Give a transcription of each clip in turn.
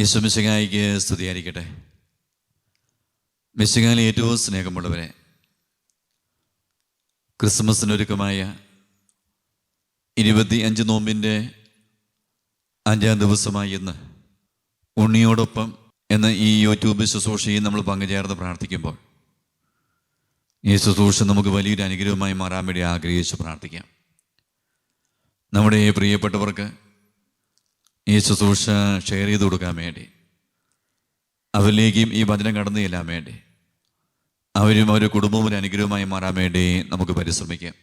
യേശു മിശിഹായിക്ക് സ്തുതിയായിരിക്കട്ടെ. മിശിഹായിൽ ഏറ്റവും സ്നേഹമുള്ളവരെ ക്രിസ്മസിനൊരുക്കമായ ഇരുപത്തി അഞ്ച് നോമ്പിന്റെ അഞ്ചാം ദിവസമായി ഇന്ന് ഉണ്ണിയോടൊപ്പം എന്ന ഈ യൂട്യൂബ് ശുശ്രൂഷയിൽ നമ്മൾ പങ്കുചേർന്ന് പ്രാർത്ഥിക്കുമ്പോൾ ഈ ശുശ്രൂഷ നമുക്ക് വലിയൊരു അനുഗ്രഹമായി മാറാൻ വേണ്ടി ആഗ്രഹിച്ച് പ്രാർത്ഥിക്കാം. നമ്മുടെ പ്രിയപ്പെട്ടവർക്ക് ഈ ശുശ്രൂഷ ഷെയർ ചെയ്ത് കൊടുക്കാൻ വേണ്ടി. അവരിലേക്കും ഈ വചനം കടന്നു ചെല്ലാൻ വേണ്ടി. അവരും അവരുടെ കുടുംബവും ഒരു അനുഗ്രഹമായി മാറാൻ വേണ്ടി നമുക്ക് പരിശ്രമിക്കാം.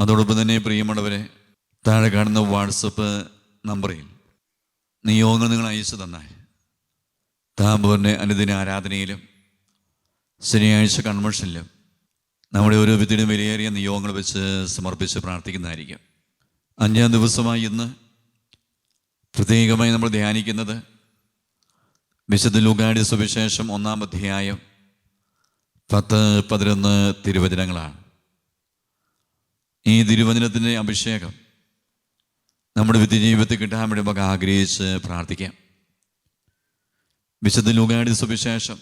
അതോടൊപ്പം തന്നെ പ്രിയമുള്ളവരെ താഴെ കാണുന്ന വാട്സപ്പ് നമ്പറിൽ നിയോഗങ്ങൾ നിങ്ങൾ അയച്ചു തന്നാൽ താമ്പൂരിന്റെ അനുദിന ആരാധനയിലും ശനിയാഴ്ച കൺവെൻഷനിലും നമ്മുടെ ഓരോ വിദ്യയുടെയും വിലയേറിയ നിയോഗങ്ങൾ വെച്ച് സമർപ്പിച്ച് പ്രാർത്ഥിക്കുന്നതായിരിക്കും. അഞ്ചാം ദിവസമായി ഇന്ന് പ്രത്യേകമായി നമ്മൾ ധ്യാനിക്കുന്നത് വിശുദ്ധ ലൂക്കാടി സുവിശേഷം ഒന്നാം അധ്യായം പത്ത് പതിനൊന്ന് തിരുവചനങ്ങളാണ്. ഈ തിരുവചനത്തിന്റെ അഭിഷേകം നമ്മുടെ വിദ്യ ജീവിതത്തിൽ കിട്ടാൻ വേണ്ടി നമുക്ക് ആഗ്രഹിച്ച് പ്രാർത്ഥിക്കാം. വിശുദ്ധ ലൂക്കാടി സുവിശേഷം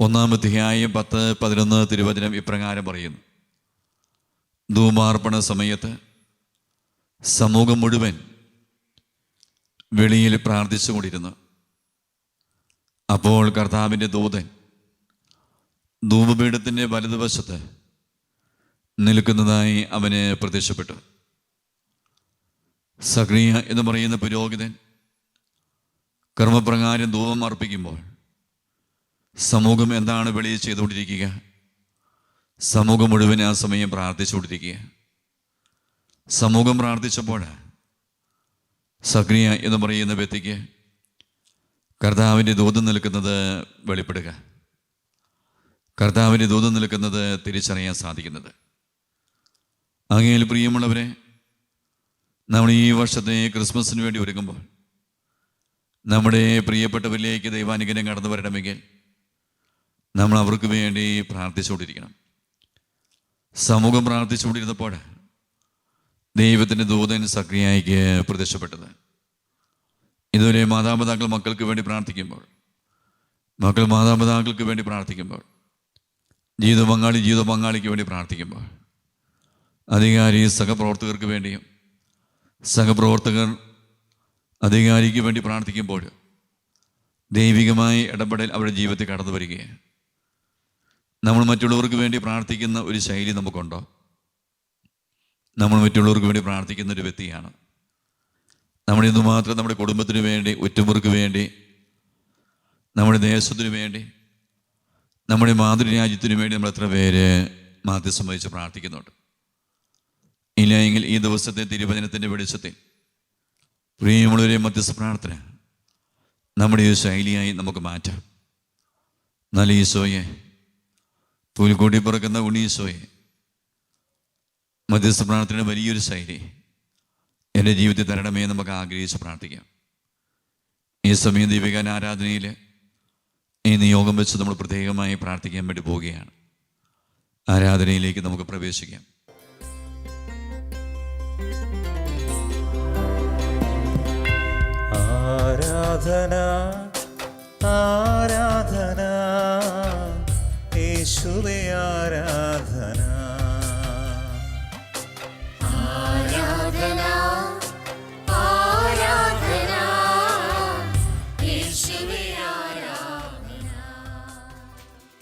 ഒന്നാം അധ്യായം പത്ത് പതിനൊന്ന് തിരുവചനം ഇപ്രകാരം പറയുന്നു. ധൂമാർപ്പണ സമയത്ത് സമൂഹം മുഴുവൻ വെളിയിൽ പ്രാർത്ഥിച്ചുകൊണ്ടിരുന്നു. അപ്പോൾ കർത്താവിന്റെ ദൂതൻ ധൂപപീഠത്തിന്റെ വലതുവശത്ത് നിൽക്കുന്നതായി അവന് പ്രത്യക്ഷപ്പെട്ടു. സക്രിയ എന്ന് പറയുന്ന പുരോഹിതൻ കർമ്മപ്രകാരം ധൂപം അർപ്പിക്കുമ്പോൾ സമൂഹം എന്താണ് വെളിയിൽ ചെയ്തുകൊണ്ടിരിക്കുക? സമൂഹം മുഴുവൻ ആ സമയം പ്രാർത്ഥിച്ചുകൊണ്ടിരിക്കുക. സമൂഹം പ്രാർത്ഥിച്ചപ്പോൾ സക്രിയ എന്ന് പറയുന്ന വ്യക്തിക്ക് കർത്താവിന്റെ ദൂതം നിൽക്കുന്നത് വെളിപ്പെടുക. കർത്താവിന്റെ ദൂതം നിൽക്കുന്നത് തിരിച്ചറിയാൻ സാധിക്കുന്നത്. അങ്ങയിൽ പ്രിയമുള്ളവരെ നമ്മൾ ഈ വർഷത്തെ ക്രിസ്മസിന് വേണ്ടി ഒരുങ്ങുമ്പോൾ നമ്മുടെ പ്രിയപ്പെട്ടവരിലേക്ക് ദൈവാനുഗ്രഹം കടന്നു വരണമെങ്കിൽ നമ്മൾ അവർക്ക് വേണ്ടി പ്രാർത്ഥിച്ചുകൊണ്ടിരിക്കണം. സമൂഹം പ്രാർത്ഥിച്ചുകൊണ്ടിരുന്നപ്പോൾ ദൈവത്തിന്റെ ദൂതൻ സക്രിയായിക്ക് പ്രത്യക്ഷപ്പെട്ടത്. ഇതുവരെ മാതാപിതാക്കൾ മക്കൾക്ക് വേണ്ടി പ്രാർത്ഥിക്കുമ്പോൾ മക്കൾ മാതാപിതാക്കൾക്ക് വേണ്ടി പ്രാർത്ഥിക്കുമ്പോൾ ജീവിത പങ്കാളി ജീവിത പങ്കാളിക്ക് വേണ്ടി പ്രാർത്ഥിക്കുമ്പോൾ അധികാരി സഹപ്രവർത്തകർക്ക് വേണ്ടിയും സഹപ്രവർത്തകർ അധികാരിക്ക് വേണ്ടി പ്രാർത്ഥിക്കുമ്പോൾ ദൈവികമായി ഇടപെടൽ അവരുടെ ജീവിതത്തിൽ കടന്നു വരികയാണ് നമ്മൾ മറ്റുള്ളവർക്ക് വേണ്ടി പ്രാർത്ഥിക്കുന്ന ഒരു ശൈലി നമുക്കുണ്ടോ? നമ്മൾ മറ്റുള്ളവർക്ക് വേണ്ടി പ്രാർത്ഥിക്കുന്ന ഒരു വ്യക്തിയാണ്. നമ്മൾ ഇന്ന് മാത്രം നമ്മുടെ കുടുംബത്തിന് വേണ്ടി ഉറ്റവർക്ക് വേണ്ടി നമ്മുടെ ദേശത്തിന് വേണ്ടി നമ്മുടെ മാതൃരാജ്യത്തിന് വേണ്ടി നമ്മൾ എത്ര പേര് മാധ്യസം സംബന്ധിച്ച് പ്രാർത്ഥിക്കുന്നുണ്ട്. ഇല്ലായെങ്കിൽ ഈ ദിവസത്തെ തിരുവചനത്തിന്റെ വെളിച്ചത്തിൽ പ്രിയമുള്ളവരെ മധ്യസ്ഥ പ്രാർത്ഥന നമ്മുടെ ഈ ശൈലിയായി നമുക്ക് മാറ്റാം. നല്ല ഈശോയെ പുൽക്കൂട്ടി പിറക്കുന്ന ഉണ്ണീശോയെ മധ്യസ്ഥ പ്രാർത്ഥനയുടെ വലിയൊരു ശൈലി എന്റെ ജീവിതത്തിൽ തരണമേ നമുക്ക് ആഗ്രഹിച്ച് പ്രാർത്ഥിക്കാം. ഈ സമയം ദീപികാൻ ആരാധനയിൽ ഈ നിയോഗം വെച്ച് നമ്മൾ പ്രത്യേകമായി പ്രാർത്ഥിക്കാൻ വേണ്ടി പോവുകയാണ്. ആരാധനയിലേക്ക് നമുക്ക് പ്രവേശിക്കാം. ആരാധന ആരാധന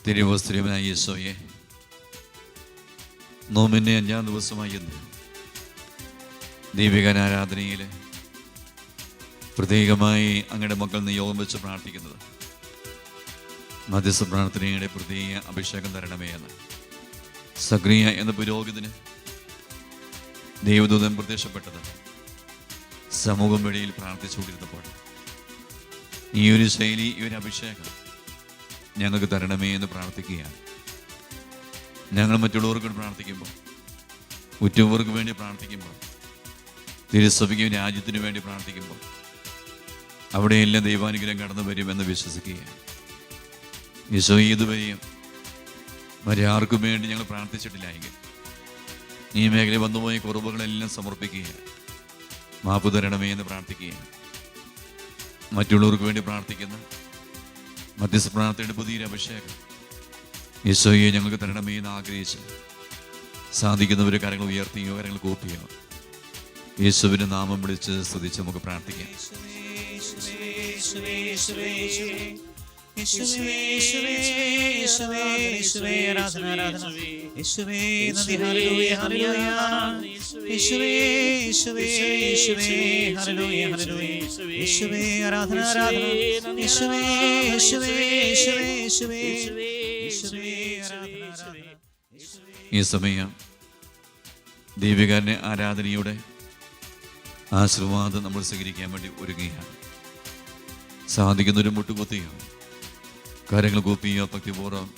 തിരുവസ്ത്രീവനായ യേശോയെ നോമിന്റെ അഞ്ചാം ദിവസമായി ഇന്ന് ആരാധനയിൽ പ്രത്യേകമായി അങ്ങയുടെ മക്കൾ നിയോഗം വെച്ച് പ്രാർത്ഥിക്കുന്നത്. മധ്യസ്ഥ പ്രാർത്ഥനയുടെ പ്രത്യേക അഭിഷേകം തരണമേ എന്ന്. സക്രിയ എന്ന പുരോഹിതന് ദൈവദൂതൻ പ്രത്യക്ഷപ്പെട്ടത് സമൂഹം വഴിയിൽ പ്രാർത്ഥിച്ചുകൊണ്ടിരുന്നപ്പോൾ. ഈ ഒരു ശൈലി ഈ ഒരു അഭിഷേകം ഞങ്ങൾക്ക് തരണമേ എന്ന് പ്രാർത്ഥിക്കുകയാണ്. ഞങ്ങൾ മറ്റുള്ളവർക്ക് പ്രാർത്ഥിക്കുമ്പോൾ ഉറ്റവർക്ക് വേണ്ടി പ്രാർത്ഥിക്കുമ്പോൾ തിരുസഭയ്ക്കും രാജ്യത്തിനു വേണ്ടി പ്രാർത്ഥിക്കുമ്പോൾ അവിടെയെല്ലാം ദൈവാനുഗ്രഹം കടന്നു വരുമെന്ന് വിശ്വസിക്കുകയാണ്. ഈശോ ഇതുവരെയും മറ്റാർക്കും വേണ്ടി ഞങ്ങൾ പ്രാർത്ഥിച്ചിട്ടില്ല എങ്കിൽ ഈ മേഖലയിൽ വന്നുപോയ കുറവുകളെല്ലാം സമർപ്പിക്കുകയാണ്. മാപ്പ് തരണമേ എന്ന് പ്രാർത്ഥിക്കുകയാണ്. മറ്റുള്ളവർക്ക് വേണ്ടി പ്രാർത്ഥിക്കുന്ന മധ്യസ്ഥ പ്രാർത്ഥനയുടെ പുതിയൊരു അഭിഷേകം. യേശോയെ ഞങ്ങൾക്ക് തരണമേ എന്ന് ആഗ്രഹിച്ച് സാധിക്കുന്നവർ കരങ്ങൾ ഉയർത്തിയോ കരങ്ങൾ കൂപ്പിയോ യേശുവിന്റെ നാമം വിളിച്ച് സ്തുതിച്ച് നമുക്ക് പ്രാർത്ഥിക്കാം. ഈ സമയം ദൈവികാരനെ ആരാധനയുടെ ആശീർവാദം നമ്മൾ സ്വീകരിക്കാൻ വേണ്ടി ഒരുങ്ങുകയാണ് സാധിക്കുന്നൊരു മുട്ടുകുത്തിയോ കാര്യങ്ങൾ കൂപ്പിയോ ഭക്തിപൂർവം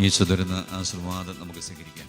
ഈശോ തരുന്ന ആശീർവാദം നമുക്ക് സ്വീകരിക്കാം